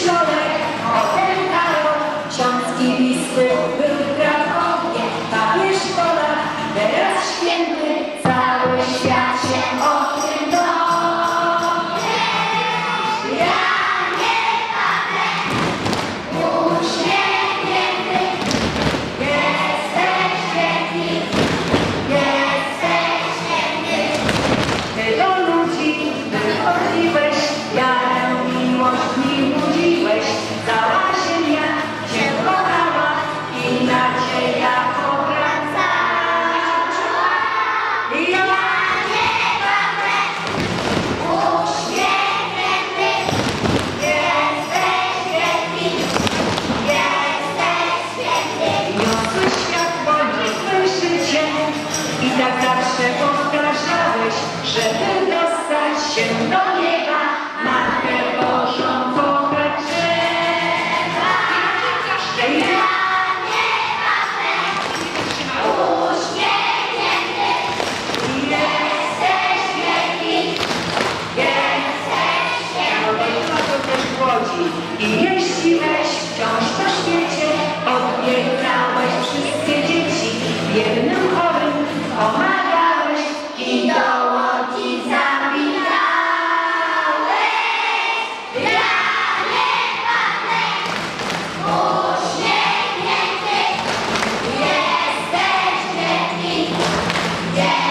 ślorek, potem Karol, ksiądz Kiwisty był w Krakowie, teraz święty. żeby dostać się do nieba, Matkę Bożą kochać trzeba. Ja nie uśmiechnięty, jesteś wielki, jesteś wielki. No to też młodzi i jeśli weź wciąż to śmiech, Yeah!